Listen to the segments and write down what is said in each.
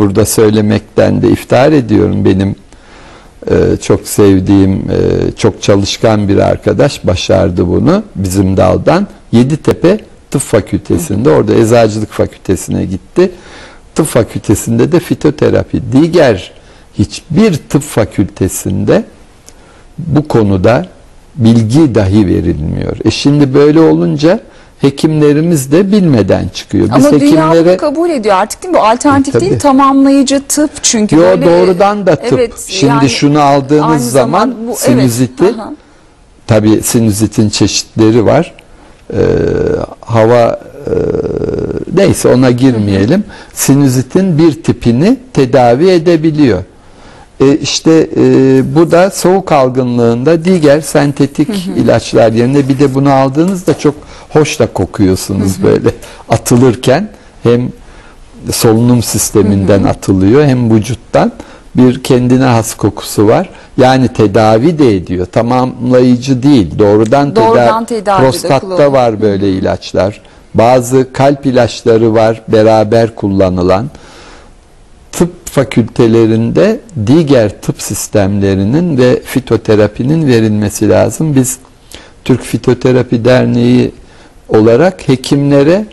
burada söylemekten de iftihar ediyorum. Benim e, çok sevdiğim, e, çok çalışkan bir arkadaş başardı bunu bizim daldan. Yeditepe Tıp Fakültesinde, orada Eczacılık Fakültesine gitti. Tıp Fakültesinde de fitoterapi. Diğer hiçbir tıp fakültesinde bu konuda bilgi dahi verilmiyor. E şimdi böyle olunca hekimlerimiz de bilmeden çıkıyor. Biz Ama dünya bunu kabul ediyor artık değil mi? Bu alternatif E, değil tabii. tamamlayıcı tıp çünkü. Yo böyle- doğrudan da tıp. Evet, Şimdi yani şunu aldığınız zaman zamanda bu- evet, sinüziti aha. tabi sinüzitin çeşitleri var. Ee, hava e, neyse ona girmeyelim. Sinüzitin bir tipini tedavi edebiliyor. E, işte e, bu da soğuk algınlığında diğer sentetik ilaçlar yerine bir de bunu aldığınızda çok hoş da kokuyorsunuz böyle atılırken hem solunum sisteminden atılıyor hem vücuttan bir kendine has kokusu var. Yani tedavi de ediyor. Tamamlayıcı değil. Doğrudan, Doğrudan tedavi. tedavide Prostatta var böyle ilaçlar. Bazı kalp ilaçları var beraber kullanılan. Tıp fakültelerinde diğer tıp sistemlerinin ve fitoterapinin verilmesi lazım. Biz Türk Fitoterapi Derneği olarak hekimlere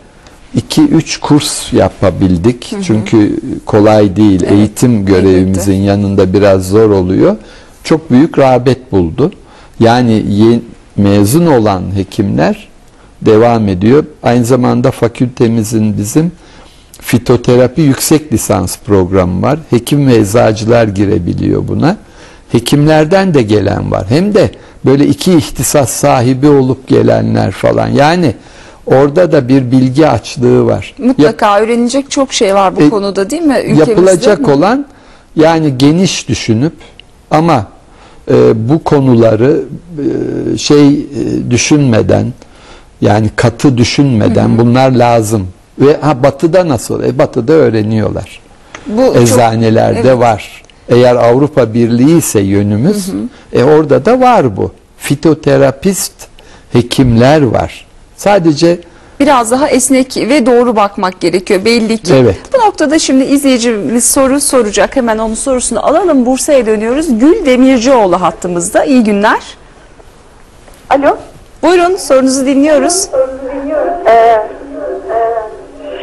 2-3 kurs yapabildik. Çünkü kolay değil. Evet, Eğitim görevimizin yanında biraz zor oluyor. Çok büyük rağbet buldu. Yani yeni, mezun olan hekimler devam ediyor. Aynı zamanda fakültemizin bizim fitoterapi yüksek lisans programı var. Hekim ve eczacılar girebiliyor buna. Hekimlerden de gelen var. Hem de böyle iki ihtisas sahibi olup gelenler falan. Yani orada da bir bilgi açlığı var. Yap- Mutlaka öğrenilecek çok şey var bu E, konuda değil mi? Ülkemizde. yapılacak olan yani geniş düşünüp ama e, bu konuları e, şey e, düşünmeden yani katı düşünmeden bunlar lazım. Ve ha batıda nasıl? E batıda öğreniyorlar. Bu çok- Eczanelerde evet. var. Eğer Avrupa Birliği ise yönümüz e orada da var bu. Fitoterapist hekimler var. Sadece biraz daha esnek ve doğru bakmak gerekiyor belli ki. Evet. Bu noktada şimdi izleyicimiz soru soracak. Hemen onun sorusunu alalım. Bursa'ya dönüyoruz. Gül Demircioğlu hattımızda. İyi günler. Alo. Buyurun sorunuzu dinliyoruz. Ee,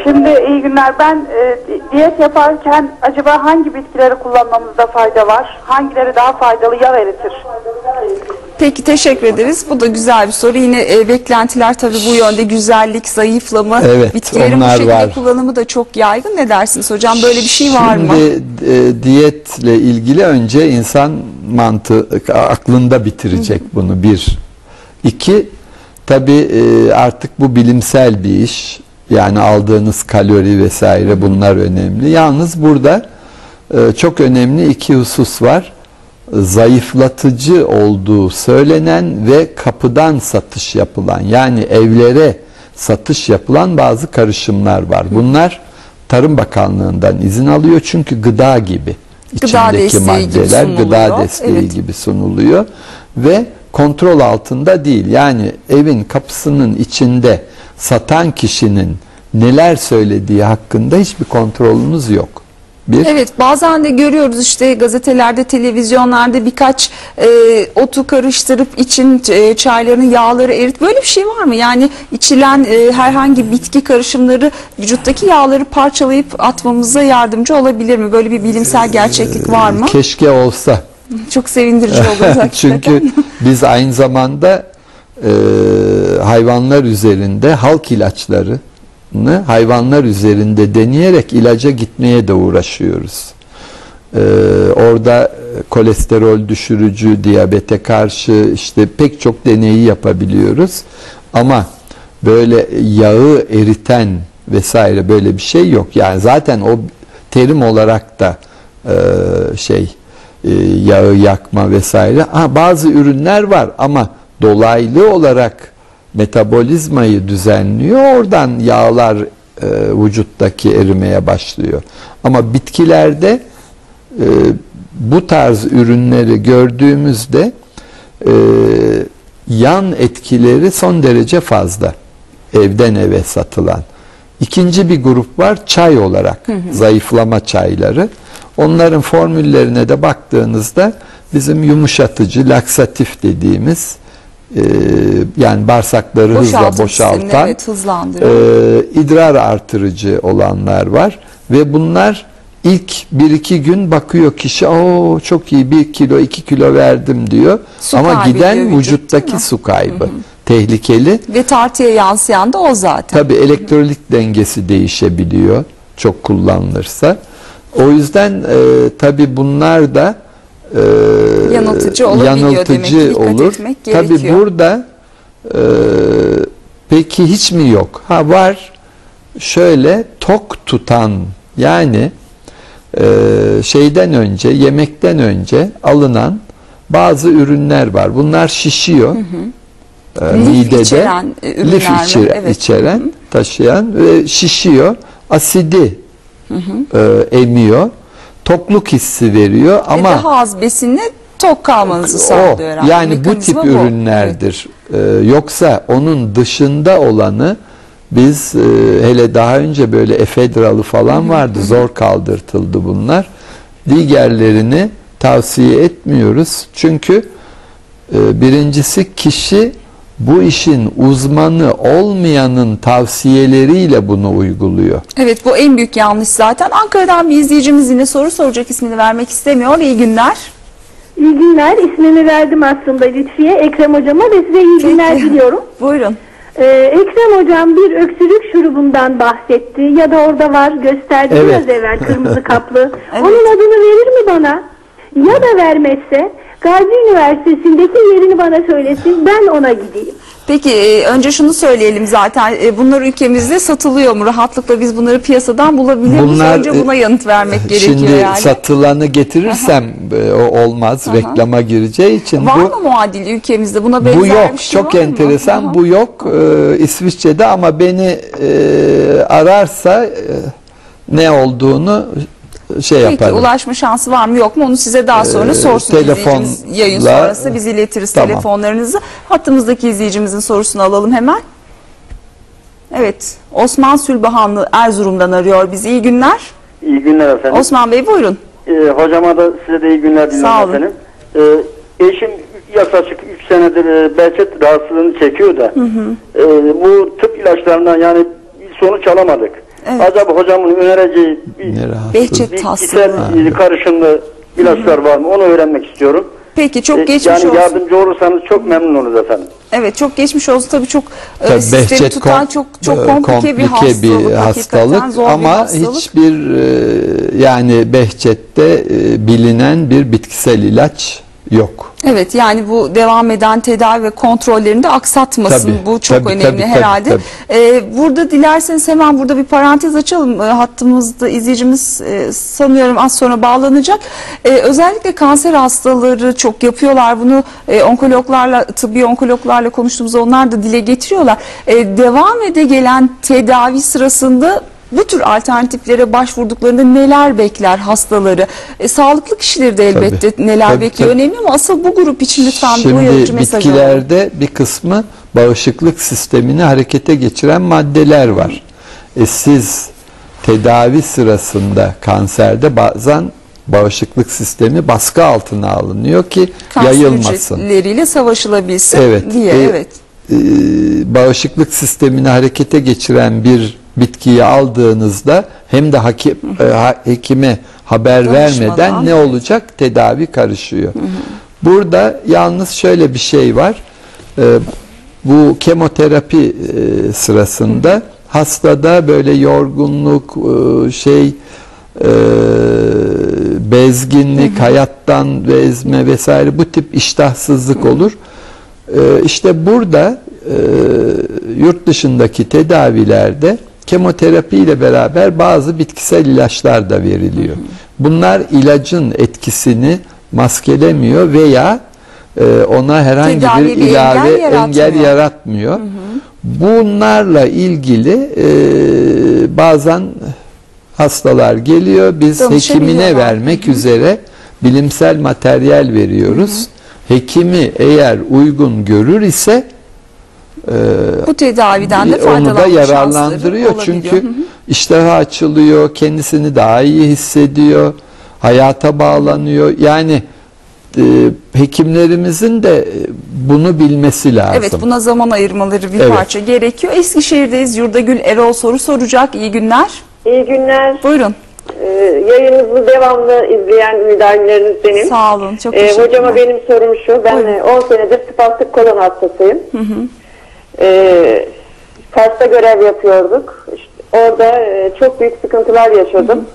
şimdi iyi günler. Ben e, di- diyet yaparken acaba hangi bitkileri kullanmamızda fayda var? Hangileri daha faydalı yağ eritir? Peki teşekkür ederiz. Bu da güzel bir soru. Yine e, beklentiler tabii bu yönde güzellik, zayıflama, Evet, bitkilerin bu şekilde var. kullanımı da çok yaygın. Ne dersiniz hocam? Böyle bir şey var mı? Şimdi e, diyetle ilgili önce insan mantığı aklında bitirecek bunu bir. İki, tabi artık bu bilimsel bir iş. Yani aldığınız kalori vesaire bunlar önemli. Yalnız burada e, çok önemli iki husus var. Zayıflatıcı olduğu söylenen ve kapıdan satış yapılan yani evlere satış yapılan bazı karışımlar var. Bunlar Tarım Bakanlığı'ndan izin alıyor çünkü gıda gibi Gıda içindeki desteği gibi maddeler gıda desteği Evet. gibi sunuluyor ve kontrol altında değil. Yani evin kapısının içinde satan kişinin neler söylediği hakkında hiçbir kontrolünüz yok. Bir. Evet bazen de görüyoruz işte gazetelerde, televizyonlarda birkaç e, otu karıştırıp için e, çaylarını yağları erit. Böyle bir şey var mı? Yani içilen e, herhangi bitki karışımları vücuttaki yağları parçalayıp atmamıza yardımcı olabilir mi? Böyle bir bilimsel gerçeklik var mı? Keşke olsa. Çok sevindirici olur. Çünkü biz aynı zamanda e, hayvanlar üzerinde halk ilaçlarını hayvanlar üzerinde deneyerek ilaca gitmeye de uğraşıyoruz. E, orada kolesterol düşürücü, diyabete karşı işte pek çok deneyi yapabiliyoruz. Ama böyle yağı eriten vesaire böyle bir şey yok. Yani zaten o terim olarak da e, şey e, yağı yakma vesaire. Ha, bazı ürünler var ama dolaylı olarak metabolizmayı düzenliyor. Oradan yağlar e, vücuttaki erimeye başlıyor. Ama bitkilerde e, bu tarz ürünleri gördüğümüzde e, yan etkileri son derece fazla. Evden eve satılan. İkinci bir grup var çay olarak zayıflama çayları. Onların formüllerine de baktığınızda bizim yumuşatıcı, laksatif dediğimiz e, yani bağırsakları hızla boşaltan, evet, e, idrar artırıcı olanlar var ve bunlar ilk 1-2 gün bakıyor kişi o çok iyi 1 kilo 2 kilo verdim diyor Su ama giden değil vücuttaki su kaybı tehlikeli. Ve tartıya yansıyan da o zaten. Tabi elektrolit dengesi değişebiliyor çok kullanılırsa. O yüzden e, tabi bunlar da e, Yanıltıcı olabiliyor demek ki, olur. etmek Tabi gerekiyor. burada e, peki hiç mi yok? Ha var. Şöyle tok tutan yani e, şeyden önce yemekten önce alınan bazı ürünler var. Bunlar şişiyor. E, Lif midede içeren, ürünler lif içi- Evet. içeren, taşıyan ve şişiyor. Asidi e, emiyor. Tokluk hissi veriyor Ve ama daha az besinle tok kalmanızı sağlıyor herhalde. yani bu tip bu. ürünlerdir. E, yoksa onun dışında olanı biz e, hele daha önce böyle efedralı falan vardı. Zor kaldırtıldı bunlar. Diğerlerini tavsiye etmiyoruz. Çünkü e, birincisi kişi bu işin uzmanı olmayanın tavsiyeleriyle bunu uyguluyor. Evet bu en büyük yanlış zaten. Ankara'dan bir izleyicimiz yine soru soracak ismini vermek istemiyor. İyi günler. İyi günler. İsmimi verdim aslında Lütfiye Ekrem hocama ve size iyi günler Peki. diliyorum. Buyurun. Ee, Ekrem hocam bir öksürük şurubundan bahsetti ya da orada var gösterdi Evet. biraz evvel kırmızı kaplı. Evet. Onun adını verir mi bana? Ya da vermezse Gazi Üniversitesi'ndeki yerini bana söylesin ben ona gideyim. Peki e, önce şunu söyleyelim zaten e, bunlar ülkemizde satılıyor mu? Rahatlıkla biz bunları piyasadan bulabilir miyiz? Bunlar, Önce buna e, yanıt vermek gerekiyor Şimdi yani. satılanı getirirsem o olmaz. Reklama gireceği için var bu mı muadil ülkemizde? Buna benzer Bu yok. bir şey Çok var mı? enteresan. Aha. Bu yok e, İsviçre'de ama beni e, ararsa e, ne olduğunu şey Peki yaparım. ulaşma şansı var mı yok mu onu size daha sonra sorsun Ee, telefonla- izleyicimiz. Yayın sonrası biz iletiriz Tamam. telefonlarınızı. Hattımızdaki izleyicimizin sorusunu alalım hemen. Evet Osman Sülbahanlı Erzurum'dan arıyor bizi. İyi günler. İyi günler efendim. Osman Bey buyurun. Ee, hocama da size de iyi günler diliyorum Sağ olun. efendim. Ee, eşim yaklaşık 3 senedir e, Behçet rahatsızlığını çekiyor da e, bu tıp ilaçlarından yani bir sonuç alamadık. Evet. Acaba hocamın önereceği bir. Behçet bir Taslı. bitkisel e, karışımlı ilaçlar var mı onu öğrenmek istiyorum. Peki çok Ee, geçmiş yani olsun. yardımcı olursanız çok memnun oluruz efendim. Evet çok geçmiş olsun tabii çok e, Tabii sistemi Behçet tutan kom- çok çok e, komplike, bir hastalık. hakikaten, hastalık zor bir ama hastalık. hiçbir e, yani Behçet'te e, bilinen bir bitkisel ilaç yok. Evet yani bu devam eden tedavi ve kontrollerini de aksatmasın. Tabii, bu çok tabii, önemli tabii, tabii, herhalde. tabii. Ee, burada dilerseniz hemen burada bir parantez açalım. Ee, hattımızda izleyicimiz e, sanıyorum az sonra bağlanacak. Ee, özellikle kanser hastaları çok yapıyorlar. Bunu e, onkologlarla, tıbbi onkologlarla konuştuğumuzda onlar da dile getiriyorlar. Ee, devam ede gelen tedavi sırasında bu tür alternatiflere başvurduklarında neler bekler hastaları? E, sağlıklı kişileri de elbette neler Tabii, bekliyor tabii. önemli ama asıl bu grup için lütfen bir uyarıcı Şimdi mesaj alalım. bitkilerde bir kısmı bağışıklık sistemini harekete geçiren maddeler var. E siz tedavi sırasında kanserde bazen bağışıklık sistemi baskı altına alınıyor ki Kanser yayılmasın. hücreleriyle savaşılabilsin Evet. diye. E, evet. e, bağışıklık sistemini harekete geçiren bir bitkiyi aldığınızda hem de hakim, e, hekime haber Danışmadan, vermeden ne olacak tedavi karışıyor. Burada yalnız şöyle bir şey var. E, bu kemoterapi e, sırasında hastada böyle yorgunluk e, şey e, bezginlik, hayattan bezme vesaire bu tip iştahsızlık olur. E, işte burada e, yurt dışındaki tedavilerde kemoterapi ile beraber bazı bitkisel ilaçlar da veriliyor. Bunlar ilacın etkisini maskelemiyor veya e, ona herhangi Tedaviye bir ilave engel yaratmıyor. engel yaratmıyor. Bunlarla ilgili e, bazen hastalar geliyor. Biz hekimine vermek üzere bilimsel materyal veriyoruz. Hekimi eğer uygun görür ise Bu tedaviden de onu faydalanma da yararlandırıyor. Çünkü Hı hı. iştahı açılıyor, kendisini daha iyi hissediyor, hayata bağlanıyor. Yani e, hekimlerimizin de e, bunu bilmesi lazım. Evet buna zaman ayırmaları bir Evet. parça gerekiyor. Eskişehir'deyiz. Yurdagül Erol soru soracak. İyi günler. İyi günler. Buyurun. Ee, yayınınızı devamlı izleyen müdahaleleriniz Sağ olun. Çok Ee, teşekkürler. hocama benim sorum şu. Ben Buyurun. e, 10 senedir spastik kolon hastasıyım. Ee, Kars'ta görev yapıyorduk. İşte orada e, çok büyük sıkıntılar yaşadım.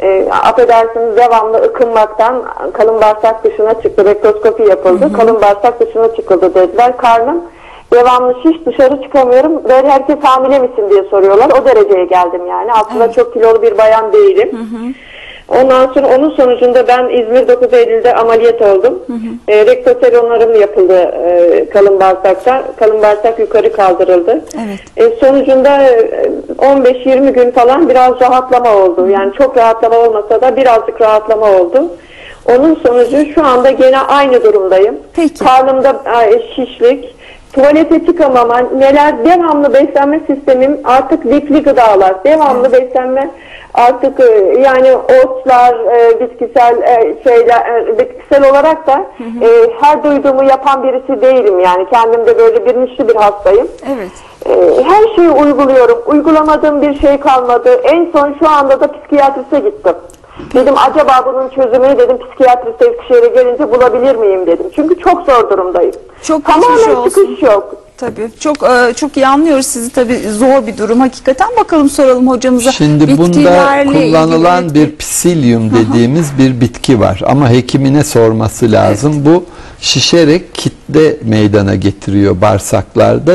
E, affedersiniz devamlı ıkınmaktan kalın bağırsak dışına çıktı. Rektoskopi yapıldı. Kalın bağırsak dışına çıkıldı dediler. Karnım devamlı şiş dışarı çıkamıyorum. Böyle herkes hamile misin diye soruyorlar. O dereceye geldim yani. Aslında çok kilolu bir bayan değilim. Ondan sonra onun sonucunda ben İzmir 9 Eylül'de ameliyat oldum. E, rektoseronlarım yapıldı e, kalın bağırsakta. Kalın bağırsak yukarı kaldırıldı. Evet. E, sonucunda e, 15-20 gün falan biraz rahatlama oldu. Yani çok rahatlama olmasa da birazcık rahatlama oldu. Onun sonucu şu anda gene aynı durumdayım. Peki. Karnımda e, şişlik, tuvalete çıkamama, neler devamlı beslenme sistemim artık lifli gıdalar, devamlı beslenme artık e, yani otlar, e, bitkisel e, şeyler, bitkisel olarak da e, her duyduğumu yapan birisi değilim yani kendimde böyle bilinçli bir hastayım. Evet. Her şeyi uyguluyorum. Uygulamadığım bir şey kalmadı. En son şu anda da psikiyatrise gittim. Dedim acaba bunun çözümünü dedim psikiyatriste Eskişehir'e gelince bulabilir miyim dedim. Çünkü çok zor durumdayım. Çok geçmiş Tamamen olsun. çıkış yok. Tabii. Çok e, çok iyi anlıyoruz sizi tabii zor bir durum. Hakikaten bakalım soralım hocamıza. Şimdi bunda Bitkilerle kullanılan bir psilium dediğimiz bir bitki var ama hekimine sorması lazım. Bu şişerek kitle meydana getiriyor bağırsaklarda.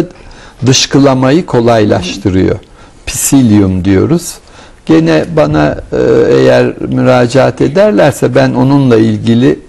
Dışkılamayı kolaylaştırıyor. Psilium diyoruz. Gene bana e, eğer müracaat ederlerse ben onunla ilgili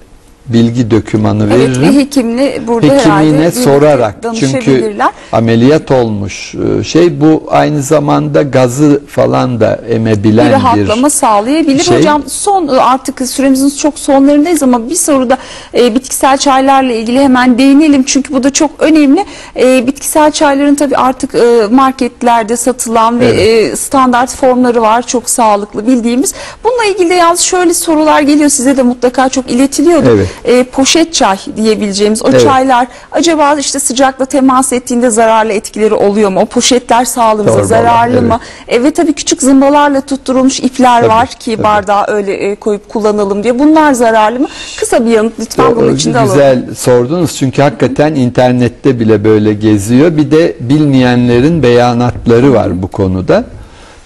bilgi dökümanı Evet veririm. bir hekimle burada Hekimine sorarak çünkü ameliyat olmuş e, şey bu aynı zamanda gazı falan da emebilen bir bir, rahatlama sağlayabilir. şey. Hocam son e, artık süremizin çok sonlarındayız ama bir soruda e, bitkisel çaylarla ilgili hemen değinelim. Çünkü bu da çok önemli. E, bitkisel çayların tabii artık e, marketlerde satılan ve e, standart formları var. Çok sağlıklı bildiğimiz. Bununla ilgili yalnız şöyle sorular geliyor size de mutlaka çok iletiliyordu. Evet. E, poşet çay diyebileceğimiz o Evet. çaylar acaba işte sıcakla temas ettiğinde zararlı etkileri oluyor mu? O poşetler sağlığımıza Torbalar, zararlı evet. mı? E, ve tabii küçük zımbalarla tutturulmuş ipler Tabii, var ki tabii. bardağı öyle e, koyup kullanalım diye. Bunlar zararlı mı? Kısa bir yanıt lütfen bunun O- içinde güzel alalım. sordunuz çünkü hakikaten internette bile böyle geziyor. Bir de bilmeyenlerin beyanatları var bu konuda.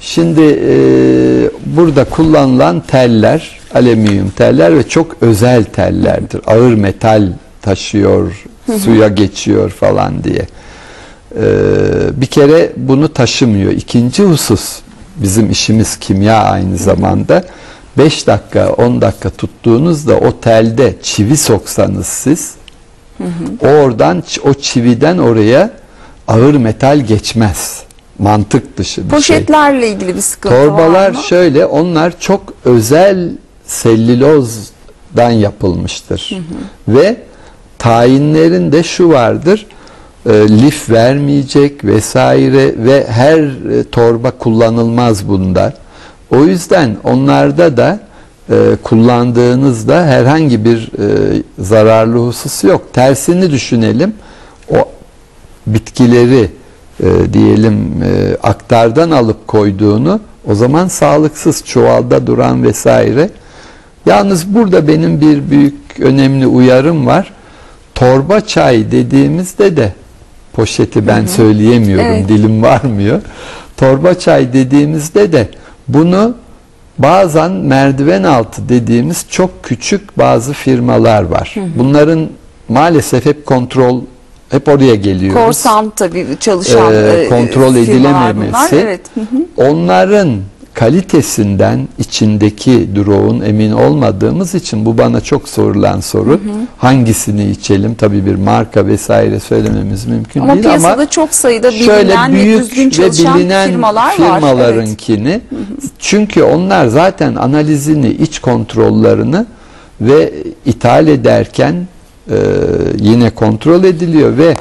Şimdi e, burada kullanılan teller, alüminyum teller ve çok özel tellerdir. Ağır metal taşıyor, suya geçiyor falan diye. E, bir kere bunu taşımıyor. İkinci husus bizim işimiz kimya aynı zamanda. 5 dakika 10 dakika tuttuğunuzda o telde çivi soksanız siz oradan o çividen oraya ağır metal geçmez. Mantık dışı bir şey. Poşetlerle ilgili bir sıkıntı var Torbalar mı? şöyle onlar çok özel sellülozdan yapılmıştır. Ve tayinlerinde şu vardır. e, lif vermeyecek vesaire ve her e, torba kullanılmaz bunda. O yüzden onlarda da e, kullandığınızda herhangi bir e, zararlı husus yok. Tersini düşünelim. O bitkileri e, diyelim e, aktardan alıp koyduğunu o zaman sağlıksız çuvalda duran vesaire. Yalnız burada benim bir büyük önemli uyarım var. Torba çay dediğimizde de poşeti ben söyleyemiyorum Evet. dilim varmıyor. Torba çay dediğimizde de bunu bazen merdiven altı dediğimiz çok küçük bazı firmalar var. Bunların maalesef hep kontrol hep oraya geliyoruz. Korsan tabii çalışan Ee, e, kontrol edilememesi. bunlar. Evet. Hı hı. Onların kalitesinden içindeki duruğun emin olmadığımız için bu bana çok sorulan soru. Hangisini içelim? Tabii bir marka vesaire söylememiz mümkün Ama değil piyasada ama çok sayıda bilinen ve düzgün ve çalışan bilinen firmalar var. Evet. firmalarınkini çünkü onlar zaten analizini, iç kontrollerini ve ithal ederken e, yine kontrol ediliyor ve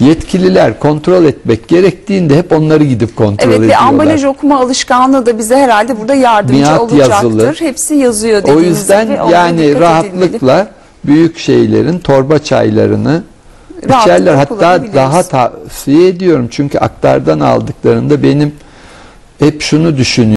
Yetkililer kontrol etmek gerektiğinde hep onları gidip kontrol Evet ediyorlar. ve ambalaj okuma alışkanlığı da bize herhalde burada yardımcı Miat olacaktır. yazılı. Hepsi yazıyor O yüzden gibi. Yani dikkat edilmeli. rahatlıkla büyük şeylerin torba çaylarını Rahatlıkla içerler. Hatta daha tavsiye ediyorum. Çünkü aktardan aldıklarında benim hep şunu düşünüyorum.